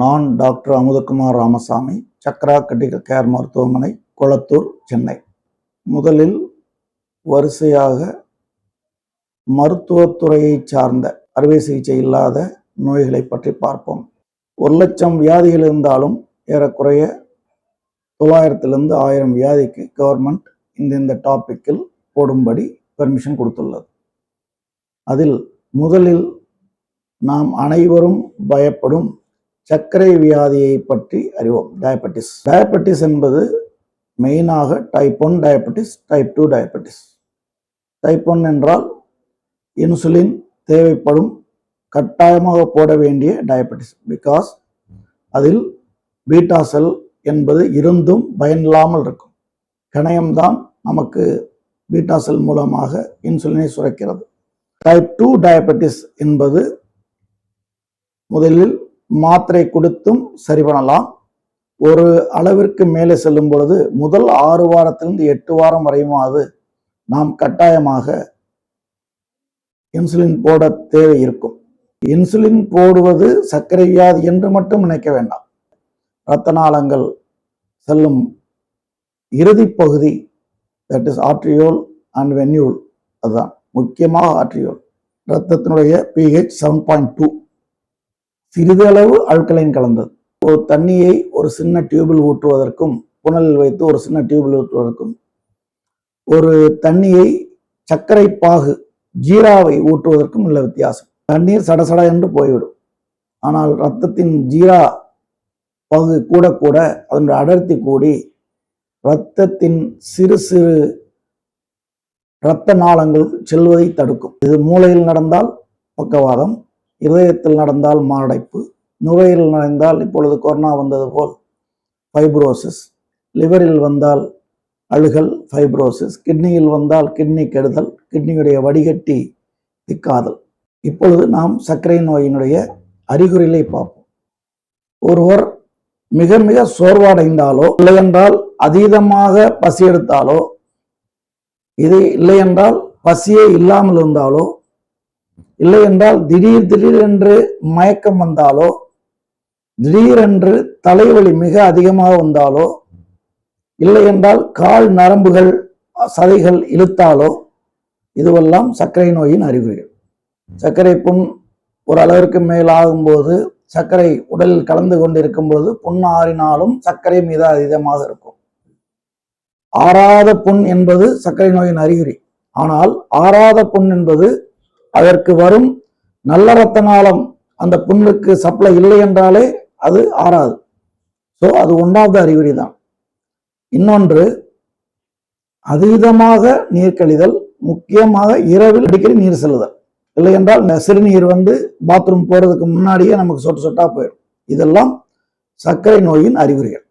நான் doctor Amudhakumar Ramasamy Chakra critical care மருத்துவமனை கொளத்தூர் சென்னை. முதலில் வரிசையாக மருத்துவத்துறையை சார்ந்த அறுவை சிகிச்சை இல்லாத நோய்களை பற்றி பார்ப்போம். ஒரு லட்சம் வியாதிகள் இருந்தாலும் ஏறக்குறைய தொள்ளாயிரத்திலிருந்து ஆயிரம் வியாதிக்கு கவர்மெண்ட் இந்த இந்த டாப்பிக்கில் போடும்படி பெர்மிஷன் கொடுத்துள்ளது. அதில் முதலில் நாம் அனைவரும் பயப்படும் சர்க்கரை வியாதியை பற்றி அறிவோம். டயபெட்டிஸ் டயபெட்டிஸ் என்பது மெயினாக type one diabetes type two diabetes type one என்றால் இன்சுலின் தேவைப்படும் கட்டாயமாக போட வேண்டிய டயபெட்டிஸ் பிகாஸ் அதில் பீட்டா செல் என்பது இருந்தும் பயனில்லாமல் இருக்கும். கணையம்தான் நமக்கு பீட்டா செல் மூலமாக இன்சுலினை சுரக்கிறது. டைப் டூ டயபெட்டிஸ் என்பது முதலில் மாத்திரை கொடுத்தும் சரி பண்ணலாம். ஒரு அளவிற்கு மேலே செல்லும் பொழுது முதல் ஆறு வாரத்திலிருந்து எட்டு வாரம் வரையுமாவது நாம் கட்டாயமாக இன்சுலின் போட தேவை இருக்கும். இன்சுலின் போடுவது சர்க்கரை வியாதி என்று மட்டும் நினைக்க வேண்டாம். இரத்த நாளங்கள் செல்லும் இறுதி பகுதி that is arteriole and venule அதுதான். முக்கியமாக ஆட்ரியோல் இரத்தத்தினுடைய பிஹெச் செவன் பாயிண்ட் டூ சிறிதளவு அழுக்கலைன் கலந்தது. ஒரு தண்ணியை ஒரு சின்ன டியூபில் ஊற்றுவதற்கும் புனலில் வைத்து ஒரு சின்ன டியூபில் ஊற்றுவதற்கும் ஒரு தண்ணியை சர்க்கரை பாகு ஜீராவை ஊற்றுவதற்கும் உள்ள வித்தியாசம். தண்ணீர் சடசட என்று போய்விடும். ஆனால் இரத்தத்தின் ஜீரா பகு கூட கூட அதனுடைய அடர்த்தி கூடி இரத்தத்தின் சிறு சிறு இரத்த நாளங்கள் செல்வதை தடுக்கும். இது மூளையில் நடந்தால் பக்கவாதம் இதயத்தில் நடந்தால் மாரடைப்பு நுரையில் நடந்தால் இப்பொழுது கொரோனா வந்தது போல் ஃபைப்ரோசிஸ் லிவரில் வந்தால் அழுகல் ஃபைப்ரோசிஸ் கிட்னியில் வந்தால் கிட்னி கெடுதல் கிட்னியுடைய வடிகட்டி திக்காதல் இப்பொழுது நாம் சர்க்கரை நோயினுடைய அறிகுறிகளை பார்ப்போம். ஒருவர் மிக மிக சோர்வடைந்தாலோ இல்லையென்றால் அதீதமாக பசி எடுத்தாலோ இது இல்லையென்றால் பசியே இல்லாமல் இருந்தாலோ இல்லை என்றால் திடீர் திடீரென்று மயக்கம் வந்தாலோ திடீரென்று தலைவலி மிக அதிகமாக வந்தாலோ இல்லை என்றால் கால் நரம்புகள் சதைகள் இழுத்தாலோ இதுவெல்லாம் சர்க்கரை நோயின் அறிகுறிகள். சர்க்கரை புண் ஒரு அளவிற்கு மேல் ஆகும்போது சர்க்கரை உடலில் கலந்து கொண்டிருக்கும் பொழுது புண் ஆறினாலும் சர்க்கரை மீது அதிகமாக இருக்கும். ஆறாத புண் என்பது சர்க்கரை நோயின் அறிகுறி. ஆனால் ஆறாத புண் என்பது அதற்கு வரும் நல்ல ரத்த நாளம் அந்த புண்ணுக்கு சப்ளை இல்லை என்றாலே அது ஆறாது. ஸோ அது ஒன்றாவது அறிகுறி தான் இன்னொன்று அதீதமாக நீர் கழிதல் முக்கியமாக இரவில் அடிக்கடி நீர் செல்லுதல். இல்லை என்றால் இந்த சிறுநீர் வந்து பாத்ரூம் போறதுக்கு முன்னாடியே நமக்கு சொட்டு சொட்டா போயிடும். இதெல்லாம் சர்க்கரை நோயின் அறிகுறிகள்.